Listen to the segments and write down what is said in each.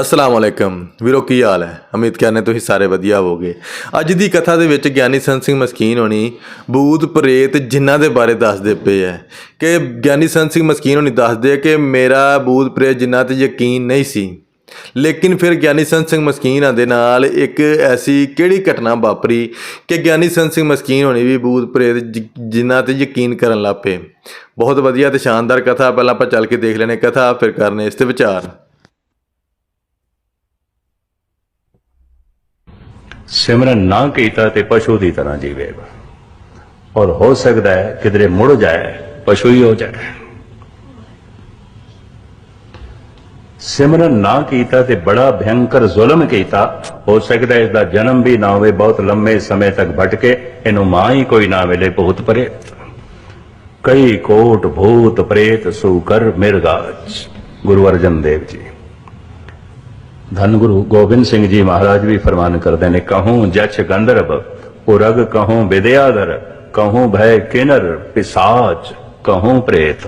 ਅਸਲਾਮ ਅਲੈਕਮ ਵੀਰੋ, ਕੀ ਹਾਲ ਹੈ? ਉਮੀਦ ਕਰਨੇ ਤੁਸੀਂ ਸਾਰੇ ਵਧੀਆ ਹੋਵੋਗੇ। ਅੱਜ ਦੀ ਕਥਾ ਦੇ ਵਿੱਚ ਗਿਆਨੀ ਸੰਤ ਸਿੰਘ ਮਸਕੀਨ ਹੋਣੀ ਬੂਤ ਪ੍ਰੇਤ ਜਿਨ੍ਹਾਂ ਦੇ ਬਾਰੇ ਦੱਸਦੇ ਪਏ ਹੈ। ਕਿ ਗਿਆਨੀ ਸੰਤ ਸਿੰਘ ਮਸਕੀਨ ਹੋਣੀ ਦੱਸਦੇ ਆ ਕਿ ਮੇਰਾ ਬੂਤ ਪ੍ਰੇਤ ਜਿਨ੍ਹਾਂ ਤੇ ਯਕੀਨ ਨਹੀਂ ਸੀ। ਲੇਕਿਨ ਫਿਰ ਗਿਆਨੀ ਸੰਤ ਸਿੰਘ ਮਸਕੀਨਾਂ ਦੇ ਨਾਲ ਇੱਕ ਐਸੀ ਕਿਹੜੀ ਘਟਨਾ ਵਾਪਰੀ ਕਿ ਗਿਆਨੀ ਸੰਤ ਸਿੰਘ ਮਸਕੀਨ ਹੋਣੀ ਵੀ ਬੂਤ ਪ੍ਰੇਤ ਜ- ਜਿਨ੍ਹਾਂ ਤੇ ਯਕੀਨ ਕਰਨ ਲੱਗ ਪਏ? ਬਹੁਤ ਵਧੀਆ ਤੇ ਸ਼ਾਨਦਾਰ ਕਥਾ। ਪਹਿਲਾਂ ਆਪਾਂ ਚੱਲ ਕੇ ਦੇਖ ਲੈਣੇ ਕਥਾ, ਫਿਰ ਕਰਨੇ ਇਸ ਤੇ ਵਿਚਾਰ। ਸਿਮਰਨ ਨਾ ਕੀਤਾ ਤੇ ਪਸ਼ੂ ਦੀ ਤਰ੍ਹਾਂ ਜੀਵੇਗਾ। ਔਰ ਹੋ ਸਕਦਾ ਹੈ ਕਿਧਰੇ ਮੁੜ ਜਾਏ, ਪਸ਼ੂ ਹੀ ਹੋ ਜਾਏ। ਸਿਮਰਨ ਨਾ ਕੀਤਾ ਤੇ ਬੜਾ ਭਿਆਨਕ ਜ਼ੁਲਮ ਕੀਤਾ, ਹੋ ਸਕਦਾ ਹੈ ਇਸ ਦਾ ਜਨਮ ਵੀ ਨਾ ਹੋਵੇ, ਬਹੁਤ ਲੰਮੇ ਸਮੇਂ ਤੱਕ ਭਟਕੇ, ਇਹਨੂੰ ਮਾਂ ਹੀ ਕੋਈ ਨਾ ਮਿਲੇ, ਭੂਤ ਪ੍ਰੇਤ। ਕਈ ਕੋਟ ਭੂਤ ਪ੍ਰੇਤ ਸੂ ਕਰ ਮਿਰਗਾਜ, ਗੁਰੂ ਅਰਜਨ ਦੇਵ ਜੀ। ਧੰਨ ਗੁਰੂ ਗੋਬਿੰਦ ਸਿੰਘ ਜੀ ਮਹਾਰਾਜ ਵੀ ਫਰਮਾਨ ਕਰਦੇ ਨੇ, ਕਹੂੰ ਜਛ ਗੰਧਰਵ, ਉਰਗ ਕਹੂੰ ਵਿਦਿਆਧਰ, ਕਹੂੰ ਭੈ ਕਿਨਰ ਪਿਸਾਚ, ਕਹੂੰ ਪ੍ਰੇਤ।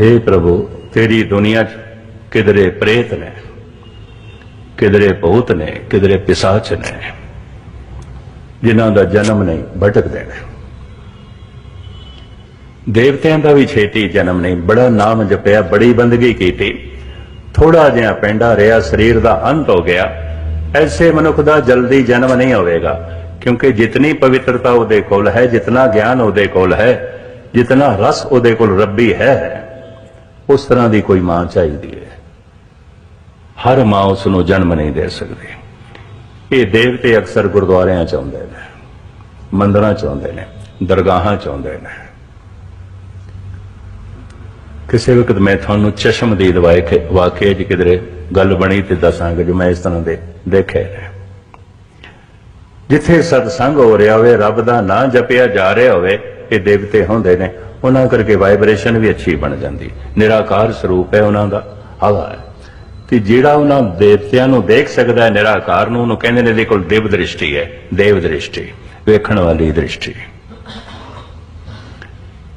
हे ਪ੍ਰਭੂ, ਤੇਰੀ ਦੁਨੀਆ 'ਚ ਕਿਧਰੇ ਪ੍ਰੇਤ ਨੇ, ਕਿਧਰੇ ਭੂਤ ਨੇ, ਕਿਧਰੇ ਪਿਸਾਚ ਨੇ, ਜਿਨ੍ਹਾਂ ਦਾ ਜਨਮ ਨਹੀਂ ਭਟਕਦੇ ਨੇ। ਦੇਵਤਿਆਂ ਦਾ ਵੀ ਛੇਤੀ ਜਨਮ ਨਹੀਂ, ਬੜਾ ਨਾਮ ਜਪਿਆ, ਬੜੀ ਬੰਦਗੀ ਕੀਤੀ। ਥੋੜਾ ਜਿਹਾ ਪੈਂਡਾ ਰਿਹਾ, ਸਰੀਰ ਦਾ ਅੰਤ ਹੋ ਗਿਆ, ਐਸੇ ਮਨੁੱਖ ਦਾ ਜਲਦੀ ਜਨਮ ਨਹੀਂ ਹੋਵੇਗਾ, ਕਿਉਂਕਿ ਜਿਤਨੀ ਪਵਿੱਤਰਤਾ ਉਹਦੇ ਕੋਲ ਹੈ, ਜਿਤਨਾ ਗਿਆਨ ਉਹਦੇ ਕੋਲ ਹੈ, ਜਿਤਨਾ ਰਸ ਉਹਦੇ ਕੋਲ ਰੱਬੀ ਹੈ, ਉਸ ਤਰ੍ਹਾਂ ਦੀ ਕੋਈ ਮਾਂ ਚਾਹੀਦੀ ਹੈ। ਹਰ ਮਾਂ ਉਸ ਨੂੰ ਜਨਮ ਨਹੀਂ ਦੇ ਸਕਦੀ। ਇਹ ਦੇਵਤੇ ਅਕਸਰ ਗੁਰਦੁਆਰਿਆਂ ਚ ਆਉਂਦੇ ਨੇ, ਮੰਦਰਾਂ ਚ ਆਉਂਦੇ ਨੇ, ਦਰਗਾਹਾਂ ਚ ਆਉਂਦੇ ਨੇ। ਕਿਸੇ ਵਕਤ ਮੈਂ ਤੁਹਾਨੂੰ ਚਸ਼ਮਦੀਦ ਵਾਕਿ ਵਾਕਿਆ ਜੇ ਕਿਧਰੇ ਗੱਲ ਬਣੀ ਤੇ ਦੱਸਾਂਗਾ ਜੋ ਮੈਂ ਇਸ ਤਰ੍ਹਾਂ ਦੇ ਦੇਖੇ ਜਿੱਥੇ ਸਤਸੰਗ ਹੋ ਰਿਹਾ ਹੋਵੇ, ਰੱਬ ਦਾ ਨਾਂ ਜਪਿਆ ਜਾ ਰਿਹਾ ਹੋਵੇ, ਇਹ ਦੇਵਤੇ ਹੁੰਦੇ ਨੇ। ਉਹਨਾਂ ਕਰਕੇ ਵਾਈਬ੍ਰੇਸ਼ਨ ਵੀ ਅੱਛੀ ਬਣ ਜਾਂਦੀ। ਨਿਰਾਕਾਰ ਸਰੂਪ ਹੈ ਉਹਨਾਂ ਦਾ। ਹਵਾ ਹੈ ਤੇ ਜਿਹੜਾ ਉਹਨਾਂ ਦੇਵਤਿਆਂ ਨੂੰ ਦੇਖ ਸਕਦਾ ਹੈ, ਨਿਰਾਕਾਰ ਨੂੰ, ਉਹਨੂੰ ਕਹਿੰਦੇ ਨੇ ਇਹਦੇ ਕੋਲ ਦੇਵ ਦ੍ਰਿਸ਼ਟੀ ਹੈ। ਦੇਵ ਦ੍ਰਿਸ਼ਟੀ, ਵੇਖਣ ਵਾਲੀ ਦ੍ਰਿਸ਼ਟੀ।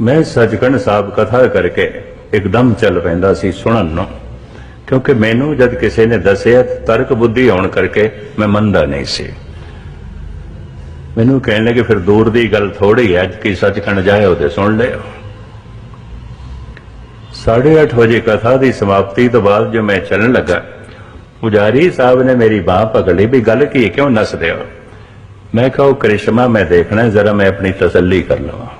ਮੈਂ ਸੱਚਖੰਡ ਸਾਹਿਬ ਕਥਾ ਕਰਕੇ ਇੱਕਦਮ ਚੱਲ ਪੈਂਦਾ ਸੀ ਸੁਣਨ ਨੂੰ, ਕਿਉਂਕਿ ਮੈਨੂੰ ਜਦ ਕਿਸੇ ਨੇ ਦੱਸਿਆ, ਤਰਕ ਬੁੱਧੀ ਹੋਣ ਕਰਕੇ ਮੈਂ ਮੰਨਦਾ ਨਹੀਂ ਸੀ। ਮੈਨੂੰ ਕਹਿਣ ਲੱਗੇ, ਫਿਰ ਦੂਰ ਦੀ ਗੱਲ ਥੋੜੀ ਹੈ ਕਿ ਸੱਚਖੰਡ ਜਾਏ ਉਹਦੇ ਸੁਣ ਲਿਓ। 8:30 ਵਜੇ ਕਥਾ ਦੀ ਸਮਾਪਤੀ ਤੋਂ ਬਾਅਦ ਜੋ ਮੈਂ ਚੱਲਣ ਲੱਗਾ, ਪੁਜਾਰੀ ਸਾਹਿਬ ਨੇ ਮੇਰੀ ਬਾਹ ਪਕੜ ਲਈ ਵੀ ਗੱਲ ਕੀ ਕਿਉਂ ਨੱਸਦੇ ਹੋ? ਮੈਂ ਕਿਹਾ, ਉਹ ਕ੍ਰਿਸ਼ਮਾ ਮੈਂ ਦੇਖਣਾ, ਜ਼ਰਾ ਮੈਂ ਆਪਣੀ ਤਸੱਲੀ ਕਰ ਲਵਾਂ।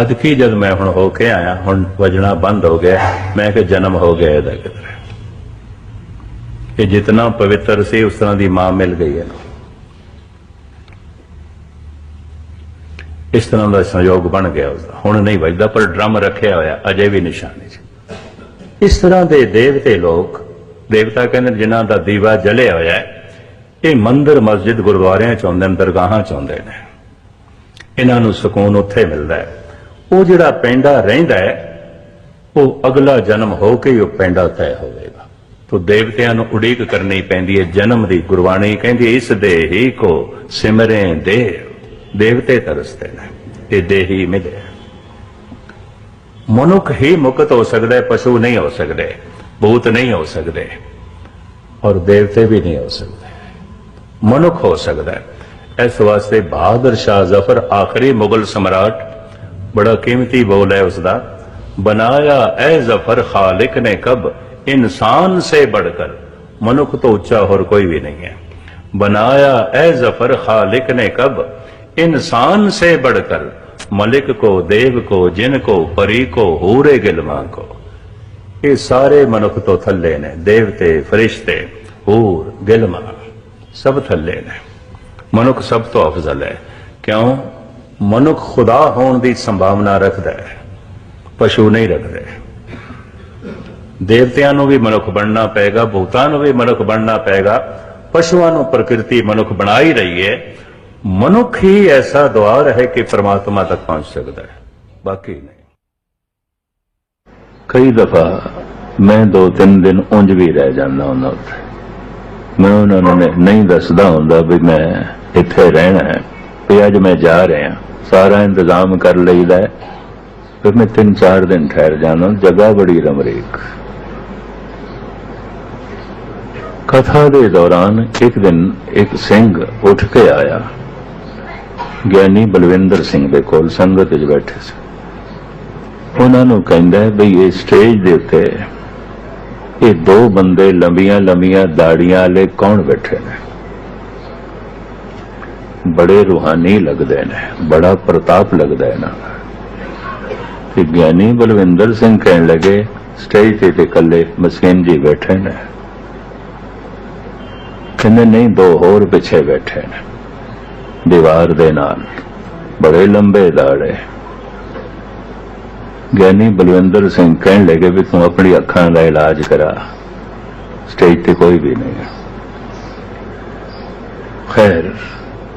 ਅੱਜ ਕੀ ਜਦ ਮੈਂ ਹੁਣ ਹੋ ਕੇ ਆਇਆ, ਹੁਣ ਵਜਣਾ ਬੰਦ ਹੋ ਗਿਆ, ਮੈਂ ਕਿ ਜਨਮ ਹੋ ਗਿਆ ਇਹਦਾ ਕਿਧਰੇ ਇਹ ਜਿਤਨਾ ਪਵਿੱਤਰ ਸੀ, ਉਸ ਤਰ੍ਹਾਂ ਦੀ ਮਾਂ ਮਿਲ ਗਈ ਇਹਨੂੰ। ਇਸ ਤਰ੍ਹਾਂ ਦਾ ਸੰਯੋਗ ਬਣ ਗਿਆ ਉਸਦਾ। ਹੁਣ ਨਹੀਂ ਵੱਜਦਾ, ਪਰ ਡਰਮ ਰੱਖਿਆ ਹੋਇਆ, ਅਜੇ ਵੀ ਨਿਸ਼ਾਨੇ 'ਚ ਇਸ ਤਰ੍ਹਾਂ ਦੇ ਦੇਵਤੇ ਲੋਕ, ਦੇਵਤਾ ਕਹਿੰਦੇ ਨੇ, ਜਿਨ੍ਹਾਂ ਦਾ ਦੀਵਾ ਜਲਿਆ ਹੋਇਆ ਇਹ ਮੰਦਰ ਮਸਜਿਦ ਗੁਰਦੁਆਰਿਆਂ ਚ ਆਉਂਦੇ ਨੇ, ਦਰਗਾਹਾਂ ਚ ਆਉਂਦੇ ਨੇ। ਇਹਨਾਂ ਨੂੰ ਸਕੂਨ ਉੱਥੇ ਮਿਲਦਾ ਹੈ। ਉਹ ਜਿਹੜਾ ਪੈਂਡਾ ਰਹਿੰਦਾ ਹੈ, ਉਹ ਅਗਲਾ ਜਨਮ ਹੋ ਕੇ ਉਹ ਪੈਂਡਾ ਤੈਅ ਹੋਵੇਗਾ। ਤੋ ਦੇਵਤਿਆਂ ਨੂੰ ਉਡੀਕ ਕਰਨੀ ਪੈਂਦੀ ਹੈ, ਜਨਮ ਦੀ ਗੁਰਬਾਣੀ ਕਹਿੰਦੀ ਇਸ ਦੇ ਹੀ ਕੋ ਸਿਮਰੇ ਦੇਵ ਦੇਵਤੇ ਤਰਸਦੇ ਨੇ, ਤੇ ਦੇਹੀ ਮਿਲੇ। ਮਨੁੱਖ ਹੀ ਮੁਕਤ ਹੋ ਸਕਦਾ ਹੈ, ਪਸ਼ੂ ਨਹੀਂ ਹੋ ਸਕਦੇ, ਭੂਤ ਨਹੀਂ ਹੋ ਸਕਦੇ, ਔਰ ਦੇਵਤੇ ਵੀ ਨਹੀਂ ਹੋ ਸਕਦੇ। ਮਨੁੱਖ ਹੋ ਸਕਦਾ ਹੈ। ਇਸ ਵਾਸਤੇ ਬਹਾਦਰ ਸ਼ਾਹ ਜ਼ਫਰ ਆਖਰੀ ਮੁਗਲ ਸਮਰਾਟ ਬੜਾ ਕੀਮਤੀ ਬੋਲ ਹੈ ਉਸ ਦਾ बनाया ए जफर खालिक ने कब इंसान से बढ़कर मनुख तो ऊंचा और कोई भी नहीं है बनाया ए जफर खालिक ने कब इंसान से बढ़कर मलिक को देव को जिन को परी को हूरे गिलमा को ਇਹ ਸਾਰੇ ਮਨੁੱਖ ਤੋਂ ਥੱਲੇ ਨੇ ਦੇਵਤੇ ਫਰਿਸ਼ਤੇ ਹੂਰ ਗਿਲਮਾ ਸਭ ਥੱਲੇ ਨੇ ਮਨੁੱਖ ਸਭ ਤੋਂ ਅਫਜ਼ਲ ਹੈ ਕਿਉਂ ਮਨੁੱਖ ਖੁਦਾ ਹੋਣ ਦੀ ਸੰਭਾਵਨਾ ਰੱਖਦਾ ਹੈ, ਪਸ਼ੂ ਨਹੀਂ ਰੱਖਦਾ ਦੇਵਤਿਆਂ ਨੂੰ ਵੀ ਮਨੁੱਖ ਬਣਨਾ ਪਏਗਾ, ਭੂਤਾਂ ਨੂੰ ਵੀ ਮਨੁੱਖ ਬਣਨਾ ਪਏਗਾ, ਪਸ਼ੂਆਂ ਨੂੰ ਪ੍ਰਕਿਰਤੀ ਮਨੁੱਖ ਬਣਾ ਹੀ ਰਹੀ ਹੈ। ਮਨੁੱਖ ਹੀ ਐਸਾ ਦੁਆਰ ਹੈ ਕਿ ਪ੍ਰਮਾਤਮਾ ਤੱਕ ਪਹੁੰਚ ਸਕਦਾ ਹੈ, ਬਾਕੀ ਨਹੀਂ। ਕਈ ਦਫਾ ਮੈਂ ਦੋ ਤਿੰਨ ਦਿਨ ਉਂਝ ਵੀ ਰਹਿ ਜਾਂਦਾ ਹੁੰਦਾ ਉੱਥੇ। ਮੈਂ ਉਹਨਾਂ ਨੂੰ ਨਹੀਂ ਦੱਸਦਾ ਹੁੰਦਾ ਵੀ ਮੈਂ ਇੱਥੇ ਰਹਿਣਾ ਹੈ। ਵੀ ਅੱਜ ਮੈਂ ਜਾ ਰਿਹਾ, ਸਾਰਾ ਇੰਤਜ਼ਾਮ ਕਰ ਲਈਦਾ ਫਿਰ ਮੈਂ ਤਿੰਨ ਚਾਰ ਦਿਨ ਠਹਿਰ ਜਾਂਦਾ ਜਗ੍ਹਾ ਬੜੀ ਰਮਰੀਕ। ਕਥਾ ਦੇ ਦੌਰਾਨ ਇੱਕ ਦਿਨ ਇੱਕ ਸਿੰਘ ਉੱਠ ਕੇ ਆਇਆ। ਗਿਆਨੀ ਬਲਵਿੰਦਰ ਸਿੰਘ ਦੇ ਕੋਲ ਸੰਗਤ ਵਿੱਚ ਬੈਠੇ ਸੀ। ਉਹਨਾਂ ਨੂੰ ਕਹਿੰਦਾ ਬਈ ਇਹ ਸਟੇਜ ਦੇ ਉੱਤੇ ਇਹ ਦੋ ਬੰਦੇ ਲੰਬੀਆਂ ਲੰਬੀਆਂ ਦਾੜੀਆਂ ਵਾਲੇ ਕੌਣ ਬੈਠੇ ਨੇ? ਬੜੇ ਰੂਹਾਨੀ ਲੱਗਦੇ ਨੇ, ਬੜਾ ਪ੍ਰਤਾਪ ਲੱਗਦਾ ਹੈ ਨਾ ਤੇ ਗਿਆਨੀ ਬਲਵਿੰਦਰ ਸਿੰਘ ਕਹਿਣ ਲੱਗੇ, ਸਟੇਜ ਤੇ ਇਕੱਲੇ ਮਸਕੀਨ ਜੀ ਬੈਠੇ ਨੇ। ਕਹਿੰਦੇ, ਨਹੀਂ, ਦੋ ਹੋਰ ਪਿੱਛੇ ਬੈਠੇ ਨੇ, ਦੀਵਾਰ ਦੇ ਨਾਲ। ਬੜੇ ਲੰਬੇ ਦਾੜੇ ਗਿਆਨੀ ਬਲਵਿੰਦਰ ਸਿੰਘ ਕਹਿਣ ਲੱਗੇ ਵੀ ਤੂੰ ਆਪਣੀ ਅੱਖਾਂ ਦਾ ਇਲਾਜ ਕਰਾ। ਸਟੇਜ ਤੇ ਕੋਈ ਵੀ ਨਹੀਂ ਖੈਰ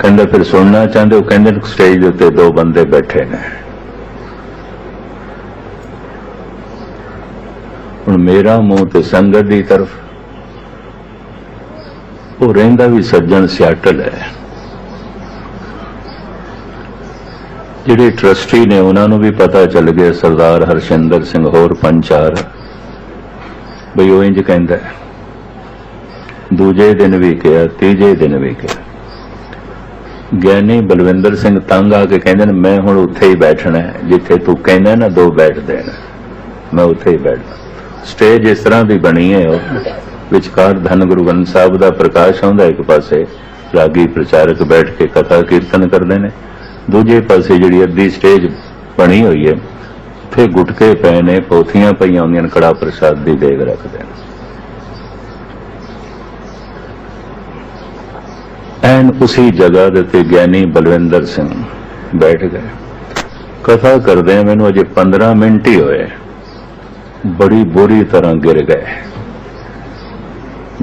ਕਹਿੰਦਾ ਫਿਰ ਸੁਣਨਾ ਚਾਹੁੰਦੇ ਉਹ ਕਹਿੰਦੇ ਸਟੇਜ ਦੇ ਉੱਤੇ ਦੋ ਬੰਦੇ ਬੈਠੇ ਨੇ। ਹੁਣ ਮੇਰਾ ਮੂੰਹ ਤੇ ਸੰਗਤ ਦੀ ਤਰਫ, ਉਹ ਰਹਿੰਦਾ ਵੀ ਸੱਜਣ ਸਿਆਟਲ ਹੈ। ਜਿਹੜੇ ਟਰਸਟੀ ਨੇ ਉਹਨਾਂ ਨੂੰ ਵੀ ਪਤਾ ਚੱਲ ਗਿਆ, ਸਰਦਾਰ ਹਰਸ਼ਿੰਦਰ ਸਿੰਘ, ਹੋਰ ਪੰਜ ਚਾਰ। ਬਈ ਉਹ ਇੰਜ ਕਹਿੰਦਾ ਦੂਜੇ ਦਿਨ ਵੀ ਕਿਹਾ, ਤੀਜੇ ਦਿਨ ਵੀ ਕਿਹਾ। ਗਿਆਨੀ ਬਲਵਿੰਦਰ ਸਿੰਘ ਤੰਗ ਆ ਕੇ ਕਹਿੰਦੇ ਨੇ, ਮੈਂ ਹੁਣ ਉੱਥੇ ਹੀ ਬੈਠਣਾ ਹੈ। ਜਿੱਥੇ ਤੂੰ ਕਹਿੰਦਾ ਨਾ, ਦੋ ਬੈਠਦੇ ਨੇ ਮੈਂ ਉੱਥੇ ਹੀ ਬੈਠਣਾ ਸਟੇਜ ਇਸ ਤਰ੍ਹਾਂ ਦੀ ਬਣੀ ਹੈ ਉਹ। ਵਿਚਕਾਰ ਧੰਨ ਗੁਰੂ ਗ੍ਰੰਥ ਸਾਹਿਬ ਦਾ ਪ੍ਰਕਾਸ਼ ਹੁੰਦਾ ਇੱਕ ਪਾਸੇ। ਰਾਗੀ ਪ੍ਰਚਾਰਕ ਬੈਠ ਕੇ ਕਥਾ ਕੀਰਤਨ ਕਰਦੇ ਨੇ। ਦੂਜੇ ਪਾਸੇ ਜਿਹੜੀ ਅੱਧੀ ਸਟੇਜ ਬਣੀ ਹੋਈ ਹੈ, ਉੱਥੇ ਗੁਟਕੇ ਪਏ ਨੇ, ਪੋਥੀਆਂ ਪਈਆਂ ਹੁੰਦੀਆਂ ਨੇ, ਕੜਾ ਪ੍ਰਸਾਦ ਦੀ ਦੇਗ ਰੱਖਦੇ ਨੇ। ਐਨ ਉਸੇ ਜਗ੍ਹਾ ਦੇ ਤੇ ਗਿਆਨੀ ਬਲਵਿੰਦਰ ਸਿੰਘ ਬੈਠ ਗਏ। ਕਥਾ ਕਰਦੇ ਮੈਨੂੰ ਅਜੇ 15 ਮਿੰਟ ਹੀ ਹੋਏ। ਬੜੀ ਬੁਰੀ ਤਰ੍ਹਾਂ ਗਿਰ ਗਏ।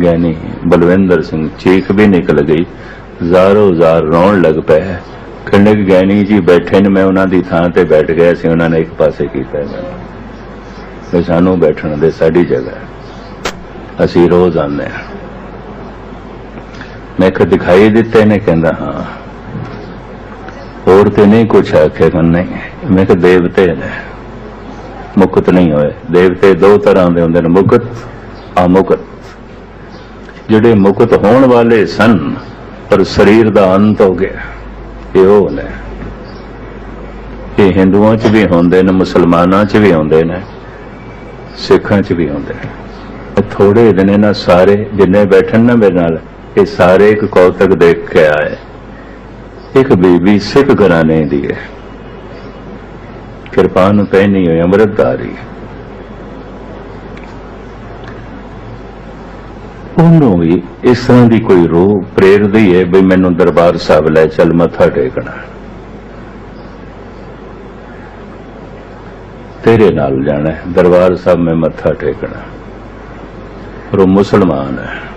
ਗਿਆਨੀ ਬਲਵਿੰਦਰ ਸਿੰਘ ਚੀਖ ਵੀ ਨਿਕਲ ਗਈ। ਜ਼ਾਰੋ ਜ਼ਾਰ ਰੋਣ ਲੱਗ ਪਏ। ਕਹਿੰਦੇ ਕਿ ਗਿਆਨੀ ਜੀ ਬੈਠੇ ਨੇ, ਮੈਂ ਉਹਨਾਂ ਦੀ ਥਾਂ ਤੇ ਬੈਠ ਗਿਆ ਸੀ, ਉਹਨਾਂ ਨੇ ਇੱਕ ਪਾਸੇ ਕੀਤਾ ਮੈਨੂੰ ਵੀ ਸਾਨੂੰ ਬੈਠਣ ਦੇ ਸਾਡੀ ਜਗ੍ਹਾ ਅਸੀਂ ਰੋਜ਼ ਆਉਂਦੇ ਹਾਂ। ਮੈਂ ਕਿ ਦਿਖਾਈ ਦਿੱਤੇ ਨੇ, ਕਹਿੰਦਾ, ਹਾਂ। ਹੋਰ ਤੇ ਨਹੀਂ ਕੁਛ ਆਖਿਆ ਕਿ ਨਹੀਂ। ਮੈਂ ਕਿ ਦੇਵਤੇ ਨੇ। ਮੁਕਤ ਨਹੀਂ ਹੋਏ। ਦੇਵਤੇ ਦੋ ਤਰ੍ਹਾਂ ਦੇ ਹੁੰਦੇ ਨੇ, ਮੁਕਤ, ਅਮੁਕਤ। ਜਿਹੜੇ ਮੁਕਤ ਹੋਣ ਵਾਲੇ ਸਨ, ਪਰ ਸਰੀਰ ਦਾ ਅੰਤ ਹੋ ਗਿਆ, ਇਹ ਉਹ ਨੇ। ਇਹ ਹਿੰਦੂਆਂ 'ਚ ਵੀ ਹੁੰਦੇ ਨੇ, ਮੁਸਲਮਾਨਾਂ 'ਚ ਵੀ ਹੁੰਦੇ ਨੇ, ਸਿੱਖਾਂ 'ਚ ਵੀ ਹੁੰਦੇ ਨੇ। ਥੋੜੇ ਦਿਨ ਇਹਨਾਂ ਸਾਰੇ ਜਿੰਨੇ ਬੈਠਣ ਨਾ ਮੇਰੇ ਨਾਲ ਇਹ ਸਾਰੇ ਇੱਕ ਕੌਤਕ ਦੇਖ ਕੇ ਆਏ। ਇੱਕ ਬੀਬੀ ਸਿੱਖ ਘਰਾਣੇ ਦੀ ਹੈ। ਕਿਰਪਾਨ ਪਹਿਨੀ ਹੋਈ ਅੰਮ੍ਰਿਤਧਾਰੀ। ਉਹਨੂੰ ਵੀ ਇਸ ਤਰ੍ਹਾਂ ਦੀ ਕੋਈ ਰੂਹ ਪ੍ਰੇਰਦੀ ਹੈ ਵੀ ਮੈਨੂੰ ਦਰਬਾਰ ਸਾਹਿਬ ਲੈ ਚੱਲ ਮੱਥਾ ਟੇਕਣਾ। ਤੇਰੇ ਨਾਲ ਜਾਣਾ ਦਰਬਾਰ ਸਾਹਿਬ ਮੈਂ ਮੱਥਾ ਟੇਕਣਾ। ਪਰ ਉਹ ਮੁਸਲਮਾਨ ਹੈ।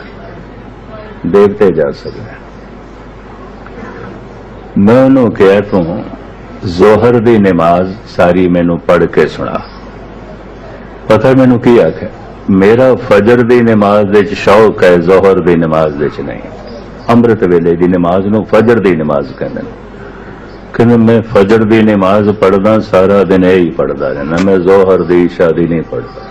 ਦੇਵਤੇ ਜਾ ਸਕਦੇ ਮੈਂ ਉਹਨੂੰ ਕਿਹਾ, ਤੂੰ ਜ਼ੋਹਰ ਦੀ ਨਮਾਜ਼ ਸਾਰੀ ਮੈਨੂੰ ਪੜ੍ਹ ਕੇ ਸੁਣਾ। ਪਤਾ ਮੈਨੂੰ ਕੀ ਆਖਿਆ, ਮੇਰਾ ਫਜਰ ਦੀ ਨਮਾਜ਼ ਦੇ ਚ ਸ਼ੌਕ ਹੈ, ਜ਼ੋਹਰ ਦੀ ਨਮਾਜ਼ ਦੇ ਚ ਨਹੀਂ। ਅੰਮ੍ਰਿਤ ਵੇਲੇ ਦੀ ਨਮਾਜ਼ ਨੂੰ ਫਜਰ ਦੀ ਨਮਾਜ਼ ਕਹਿੰਦੇ ਨੇ। ਕਹਿੰਦੇ, ਮੈਂ ਫਜਰ ਦੀ ਨਮਾਜ਼ ਪੜਦਾ ਸਾਰਾ ਦਿਨ ਇਹ ਹੀ ਪੜਦਾ ਰਹਿਣਾ ਮੈਂ ਜ਼ੋਹਰ ਦੀ ਇਸ਼ਾ ਦੀ ਨਹੀਂ ਪੜਦਾ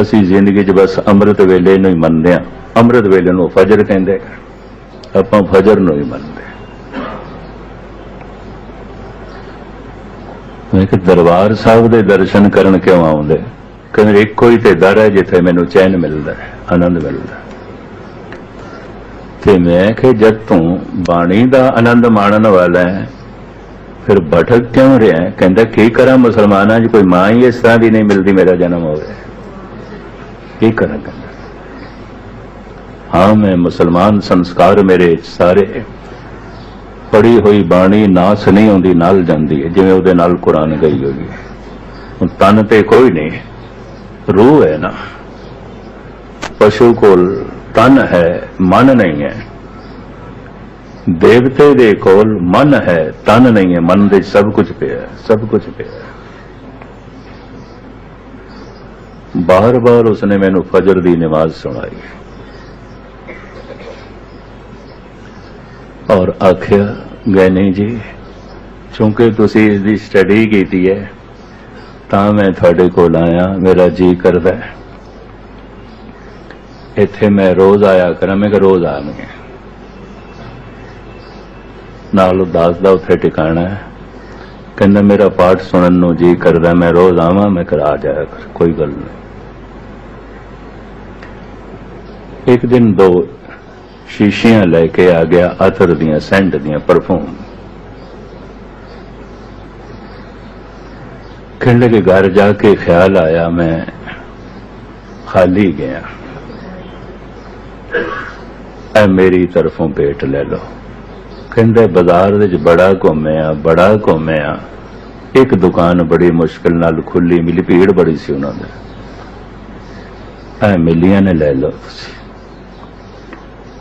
ਅਸੀਂ ਜ਼ਿੰਦਗੀ 'ਚ ਬਸ ਅੰਮ੍ਰਿਤ ਵੇਲੇ ਨੂੰ ਹੀ ਮੰਨਦੇ ਆ ਅੰਮ੍ਰਿਤ ਵੇਲੇ ਨੂੰ ਫਜਰ ਕਹਿੰਦੇ ਆਪਾਂ ਫਜਰ ਨੂੰ ਹੀ ਮੰਨਦੇ ਮੈਂ ਕਿ ਦਰਬਾਰ ਸਾਹਿਬ ਦੇ ਦਰਸ਼ਨ ਕਰਨ ਕਿਉਂ ਆਉਂਦੇ? ਕਹਿੰਦੇ, ਇੱਕੋ ਹੀ ਤੇ ਦਰ ਹੈ ਜਿੱਥੇ ਮੈਨੂੰ ਚੈਨ ਮਿਲਦਾ ਹੈ, ਆਨੰਦ ਮਿਲਦਾ ਤੇ ਮੈਂ ਕਿ ਜਦ ਤੂੰ ਬਾਣੀ ਦਾ ਆਨੰਦ ਮਾਣਨ ਵਾਲਾ ਹੈ, ਫਿਰ ਭਟਕ ਕਿਉਂ ਰਿਹਾ ਕਹਿੰਦਾ, ਕੀ ਕਰਾਂ ਮੁਸਲਮਾਨਾਂ 'ਚ? ਕੋਈ ਮਾਂ ਹੀ ਇਸ ਤਰ੍ਹਾਂ ਦੀ ਨਹੀਂ ਮਿਲਦੀ, ਮੇਰਾ ਜਨਮ ਹੋਵੇ ਕੀ ਕਰਾਂ ਕਹਿੰਦਾ ਹਾਂ, ਮੈਂ ਮੁਸਲਮਾਨ ਸੰਸਕਾਰ ਮੇਰੇ ਸਾਰੇ ਪੜੀ ਹੋਈ ਬਾਣੀ ਨਾਸ ਨਹੀਂ ਹੁੰਦੀ ਨਾਲ ਜਾਂਦੀ ਹੈ, ਜਿਵੇਂ ਉਹਦੇ ਨਾਲ ਕੁਰਾਨ ਗਈ ਹੋਈ ਹੈ। ਹੁਣ ਤਨ ਤੇ ਕੋਈ ਨਹੀਂ, ਰੂਹ ਹੈ ਨਾ। ਪਸ਼ੂ ਕੋਲ ਤਨ ਹੈ, ਮਨ ਨਹੀਂ ਹੈ। ਦੇਵਤੇ ਦੇ ਕੋਲ ਮਨ ਹੈ, ਤਨ ਨਹੀਂ ਹੈ, ਮਨ ਦੇ ਸਭ ਕੁਝ ਪਿਆ, ਸਭ ਕੁਝ ਪਿਆ ਹੈ। ਬਾਰ-ਬਾਰ ਉਸਨੇ ਮੈਨੂੰ ਫਜਰ ਦੀ ਨਮਾਜ਼ ਸੁਣਾਈ। ਔਰ ਆਖਿਆ ਗੈਨੀ ਜੀ ਕਿਉਂਕਿ ਤੁਸੀਂ ਇਸ ਦੀ ਸਟੱਡੀ ਕੀਤੀ ਹੈ, ਤਾਂ ਮੈਂ ਤੁਹਾਡੇ ਕੋਲ ਆਇਆ, ਮੇਰਾ ਜੀ ਕਰਦਾ ਇੱਥੇ ਮੈਂ ਰੋਜ਼ ਆਇਆ ਕਰਾਂ, ਮੈਂ ਕਿ ਰੋਜ਼ ਆਵਾਂਗੇ ਨਾਲ ਉਦਾਸ ਦਾ ਉੱਥੇ ਟਿਕਾਣਾ ਹੈ, ਕਹਿੰਦਾ, ਮੇਰਾ ਪਾਠ ਸੁਣਨ ਨੂੰ ਜੀ ਕਰਦਾ, ਮੈਂ ਰੋਜ਼ ਆਵਾਂ, ਮੈਂ ਕਰ ਆ ਜਾਇਆ ਕਰ, ਕੋਈ ਗੱਲ ਨਹੀਂ। ਇੱਕ ਦਿਨ ਦੋ ਸ਼ੀਸ਼ੀਆਂ ਲੈ ਕੇ ਆ ਗਿਆ ਅਤਰ ਦੀਆਂ ਸੈਂਟ ਦੀਆਂ ਪਰਫਿਊਮ। ਕਹਿੰਦੇ ਕਿ ਘਰ ਜਾ ਕੇ ਖਿਆਲ ਆਇਆ, ਮੈਂ ਖਾਲੀ ਗਿਆ। ਐ ਮੇਰੀ ਤਰਫੋਂ ਭੇਟ ਲੈ ਲਓ। ਕਹਿੰਦੇ, ਬਾਜ਼ਾਰ ਵਿੱਚ ਬੜਾ ਘੁੰਮਿਆ ਬੜਾ ਘੁੰਮਿਆ। ਇੱਕ ਦੁਕਾਨ ਬੜੀ ਮੁਸ਼ਕਲ ਨਾਲ ਖੁੱਲੀ ਮਿਲੀ, ਭੀੜ ਬੜੀ ਸੀ ਉਹਨਾਂ ਦੇ। ਐ ਮਿਲੀਆਂ ਨੇ ਲੈ ਲਓ ਤੁਸੀਂ।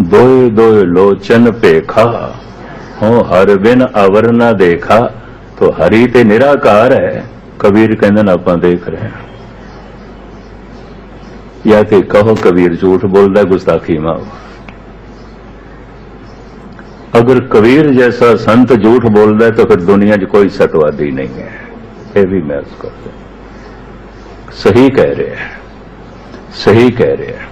ਦੋਏ ਦੋਏ ਲੋਚਨ ਭੇਖਾ ਹੋ ਹਰ ਬਿਨ ਅਵਰ ਨਾ ਦੇਖਾ ਤੋ ਹਰੀ ਤੇ ਨਿਰਾਕਾਰ ਹੈ ਕਬੀਰ ਕਹਿੰਦੇ ਨੇ ਆਪਾਂ ਦੇਖ ਰਹੇ ਹਾਂ ਜਾਂ ਤੇ ਕਹੋ ਕਬੀਰ ਝੂਠ ਬੋਲਦਾ ਗੁਸਤਾਖੀ ਮਾਓ अगर कबीर जैसा संत झूठ बोल रहा है तो फिर दुनिया 'ਚ कोई सतवादी नहीं है ये भी मैं उसको सही कह रहे हैं सही कह रहे हैं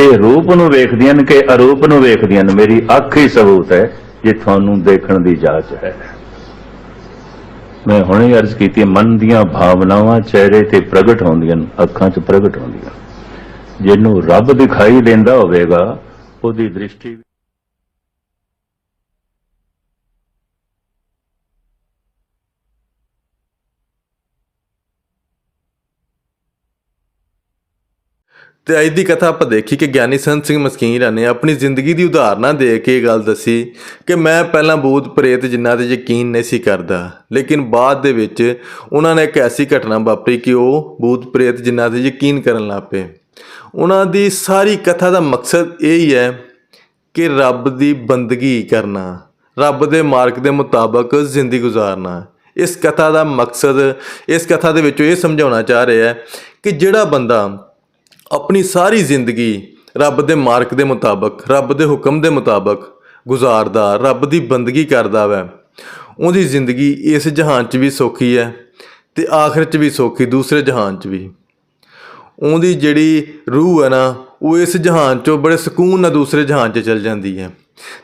ਇਹ ਰੂਪ ਨੂੰ ਵੇਖਦੀਆਂ ਨੇ ਕਿ ਅਰੂਪ ਨੂੰ ਵੇਖਦੀਆਂ ਨੇ। ਮੇਰੀ ਅੱਖ ਹੀ ਸਬੂਤ ਹੈ ਜੇ ਤੁਹਾਨੂੰ ਦੇਖਣ ਦੀ ਜਾਚ ਹੈ। ਮੈਂ ਹੁਣੇ ਅਰਜ਼ ਕੀਤੀ, ਮਨ ਦੀਆਂ ਭਾਵਨਾਵਾਂ ਚਿਹਰੇ ਤੇ ਪ੍ਰਗਟ ਹੁੰਦੀਆਂ ਨੇ, ਅੱਖਾਂ 'ਚ ਪ੍ਰਗਟ ਹੁੰਦੀਆਂ ਜਿਹਨੂੰ ਰੱਬ ਦਿਖਾਈ ਦਿੰਦਾ ਹੋਵੇਗਾ, ਉਹਦੀ ਦ੍ਰਿਸ਼ਟੀ ਤੇ ਅੱਜ ਦੀ ਕਥਾ ਆਪਾਂ ਦੇਖੀ ਕਿ ਗਿਆਨੀ ਸੰਤ ਸਿੰਘ ਮਸਕੀਨ ਨੇ ਆਪਣੀ ਜ਼ਿੰਦਗੀ ਦੀ ਉਦਾਹਰਨਾਂ ਦੇ ਕੇ ਇਹ ਗੱਲ ਦੱਸੀ ਕਿ ਮੈਂ ਪਹਿਲਾਂ ਭੂਤ ਪ੍ਰੇਤ ਜਿਨ੍ਹਾਂ ਤੇ ਯਕੀਨ ਨਹੀਂ ਸੀ ਕਰਦਾ, ਲੇਕਿਨ ਬਾਅਦ ਦੇ ਵਿੱਚ ਉਹਨਾਂ ਨੇ ਇੱਕ ਐਸੀ ਘਟਨਾ ਵਾਪਰੀ ਕਿ ਉਹ ਭੂਤ ਪ੍ਰੇਤ ਜਿਨ੍ਹਾਂ ਤੇ ਯਕੀਨ ਕਰਨ ਲੱਗ ਪਏ। ਉਹਨਾਂ ਦੀ ਸਾਰੀ ਕਥਾ ਦਾ ਮਕਸਦ ਇਹ ਹੀ ਹੈ ਕਿ ਰੱਬ ਦੀ ਬੰਦਗੀ ਕਰਨਾ, ਰੱਬ ਦੇ ਮਾਰਗ ਦੇ ਮੁਤਾਬਕ ਜ਼ਿੰਦਗੀ ਗੁਜ਼ਾਰਨਾ। ਇਸ ਕਥਾ ਦਾ ਮਕਸਦ, ਇਸ ਕਥਾ ਦੇ ਵਿੱਚੋਂ ਇਹ ਸਮਝਾਉਣਾ ਚਾਹ ਰਿਹਾ ਹੈ ਕਿ ਜਿਹੜਾ ਬੰਦਾ ਆਪਣੀ ਸਾਰੀ ਜ਼ਿੰਦਗੀ ਰੱਬ ਦੇ ਮਾਰਕ ਦੇ ਮੁਤਾਬਕ, ਰੱਬ ਦੇ ਹੁਕਮ ਦੇ ਮੁਤਾਬਕ ਗੁਜ਼ਾਰਦਾ, ਰੱਬ ਦੀ ਬੰਦਗੀ ਕਰਦਾ ਵੈ। ਉਹਦੀ ਜ਼ਿੰਦਗੀ ਇਸ ਜਹਾਨ 'ਚ ਵੀ ਸੌਖੀ ਹੈ ਤੇ ਆਖਰ 'ਚ ਵੀ ਸੌਖੀ, ਦੂਸਰੇ ਜਹਾਨ 'ਚ ਵੀ। ਉਹਦੀ ਜਿਹੜੀ ਰੂਹ ਹੈ ਨਾ, ਉਹ ਇਸ ਜਹਾਨ 'ਚੋਂ ਬੜੇ ਸਕੂਨ ਨਾਲ ਦੂਸਰੇ ਜਹਾਨ 'ਚ ਚਲ ਜਾਂਦੀ ਹੈ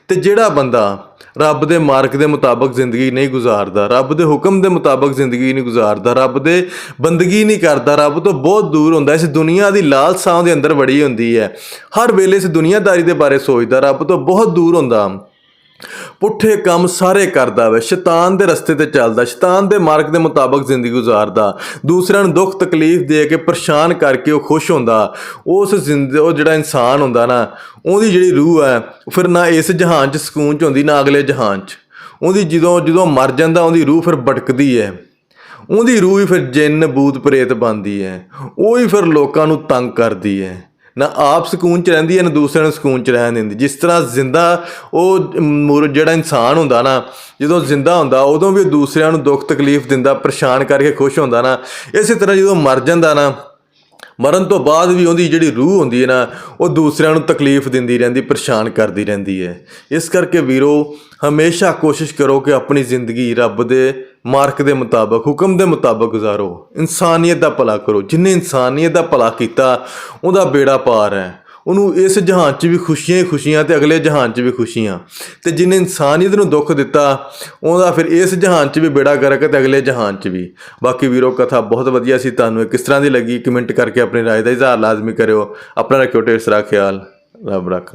ਤੇ ਜਿਹੜਾ ਬੰਦਾ ਰੱਬ ਦੇ ਮਾਰਕ ਦੇ ਮੁਤਾਬਕ ਜ਼ਿੰਦਗੀ ਨਹੀਂ ਗੁਜ਼ਾਰਦਾ। ਰੱਬ ਦੇ ਹੁਕਮ ਦੇ ਮੁਤਾਬਕ ਜ਼ਿੰਦਗੀ ਨਹੀਂ ਗੁਜ਼ਾਰਦਾ। ਰੱਬ ਦੇ ਬੰਦਗੀ ਨਹੀਂ ਕਰਦਾ। ਰੱਬ ਤੋਂ ਬਹੁਤ ਦੂਰ ਹੁੰਦਾ। ਇਸ ਦੁਨੀਆ ਦੀ ਲਾਲਸਾ ਦੇ ਅੰਦਰ ਬੜੀ ਹੁੰਦੀ ਹੈ। ਹਰ ਵੇਲੇ ਇਸ ਦੁਨੀਆਦਾਰੀ ਦੇ ਬਾਰੇ ਸੋਚਦਾ। ਰੱਬ ਤੋਂ ਬਹੁਤ ਦੂਰ ਹੁੰਦਾ। ਪੁੱਠੇ ਕੰਮ ਸਾਰੇ ਕਰਦਾ ਵੇ, ਸ਼ੈਤਾਨ ਦੇ ਰਸਤੇ ਤੇ ਚੱਲਦਾ, ਸ਼ੈਤਾਨ ਦੇ ਮਾਰਗ ਦੇ ਮੁਤਾਬਕ ਜ਼ਿੰਦਗੀ ਗੁਜ਼ਾਰਦਾ। ਦੂਸਰਿਆਂ ਨੂੰ ਦੁੱਖ ਤਕਲੀਫ ਦੇ ਕੇ ਪਰੇਸ਼ਾਨ ਕਰਕੇ ਉਹ ਖੁਸ਼ ਹੁੰਦਾ। ਉਸ ਜ਼ਿੰਦ, ਉਹ ਜਿਹੜਾ ਇਨਸਾਨ ਹੁੰਦਾ ਨਾ, ਉਹਦੀ ਜਿਹੜੀ ਰੂਹ ਹੈ ਫਿਰ ਨਾ ਇਸ ਜਹਾਨ 'ਚ ਸਕੂਨ 'ਚ ਹੁੰਦੀ, ਨਾ ਅਗਲੇ ਜਹਾਨ 'ਚ। ਉਹਦੀ ਜਦੋਂ ਜਦੋਂ ਮਰ ਜਾਂਦਾ, ਉਹਦੀ ਰੂਹ ਫਿਰ ਭਟਕਦੀ ਹੈ। ਉਹਦੀ ਰੂਹ ਹੀ ਫਿਰ ਜਿੰਨ ਬੂਤ ਪ੍ਰੇਤ ਬਣਦੀ ਹੈ। ਉਹ ਹੀ ਫਿਰ ਲੋਕਾਂ ਨੂੰ ਤੰਗ ਕਰਦੀ ਹੈ। ਨਾ ਆਪ ਸਕੂਨ ਚ ਰਹਿੰਦੀ ਹੈ, ਨਾ ਦੂਸਰਿਆਂ ਨੂੰ ਸਕੂਨ ਚ ਰਹਿਣ ਦਿੰਦੀ। ਜਿਸ ਤਰ੍ਹਾਂ ਜ਼ਿੰਦਾ ਉਹ ਮੁਰ ਜਿਹੜਾ ਇਨਸਾਨ ਹੁੰਦਾ ਨਾ, ਜਦੋਂ ਜ਼ਿੰਦਾ ਹੁੰਦਾ, ਉਦੋਂ ਵੀ ਦੂਸਰਿਆਂ ਨੂੰ ਦੁੱਖ ਤਕਲੀਫ ਦਿੰਦਾ, ਪਰੇਸ਼ਾਨ ਕਰਕੇ ਖੁਸ਼ ਹੁੰਦਾ ਨਾ, ਇਸੇ ਤਰ੍ਹਾਂ ਜਦੋਂ ਮਰ ਜਾਂਦਾ ਨਾ ਮਰਨ ਤੋਂ ਬਾਅਦ ਵੀ ਉਹਦੀ ਜਿਹੜੀ ਰੂਹ ਹੁੰਦੀ ਹੈ ਨਾ, ਉਹ ਦੂਸਰਿਆਂ ਨੂੰ ਤਕਲੀਫ ਦਿੰਦੀ ਰਹਿੰਦੀ, ਪਰੇਸ਼ਾਨ ਕਰਦੀ ਰਹਿੰਦੀ ਹੈ। ਇਸ ਕਰਕੇ ਵੀਰੋ, ਹਮੇਸ਼ਾ ਕੋਸ਼ਿਸ਼ ਕਰੋ ਕਿ ਆਪਣੀ ਜ਼ਿੰਦਗੀ ਰੱਬ ਦੇ ਮਾਰਕ ਦੇ ਮੁਤਾਬਕ, ਹੁਕਮ ਦੇ ਮੁਤਾਬਕ ਗੁਜ਼ਾਰੋ। ਇਨਸਾਨੀਅਤ ਦਾ ਭਲਾ ਕਰੋ। ਜਿਨੇ ਇਨਸਾਨੀਅਤ ਦਾ ਭਲਾ ਕੀਤਾ, ਉਹਦਾ ਬੇੜਾ ਪਾਰ ਹੈ। ਉਹਨੂੰ ਇਸ ਜਹਾਨ 'ਚ ਵੀ ਖੁਸ਼ੀਆਂ ਹੀ ਖੁਸ਼ੀਆਂ ਤੇ ਅਗਲੇ ਜਹਾਨ 'ਚ ਵੀ ਖੁਸ਼ੀਆਂ। ਤੇ ਜਿਨੇ ਇਨਸਾਨੀਅਤ ਨੂੰ ਦੁੱਖ ਦਿੱਤਾ, ਉਹਦਾ ਫਿਰ ਇਸ ਜਹਾਨ 'ਚ ਵੀ ਬੇੜਾ ਗਰਕ ਤੇ ਅਗਲੇ ਜਹਾਨ 'ਚ ਵੀ। ਬਾਕੀ ਵੀਰੋ, ਕਥਾ ਬਹੁਤ ਵਧੀਆ ਸੀ। ਤੁਹਾਨੂੰ ਇਹ ਕਿਸ ਤਰ੍ਹਾਂ ਦੀ ਲੱਗੀ, ਕਮੈਂਟ ਕਰਕੇ ਆਪਣੀ ਰਾਏ ਦਾ ਇਜ਼ਹਾਰ ਲਾਜ਼ਮੀ ਕਰਿਓ। ਆਪਣਾ ਰੱਖਿਓ ਢੇਰ ਸਾਰਾ ਖਿਆਲ। ਰੱਬ ਰੱਖ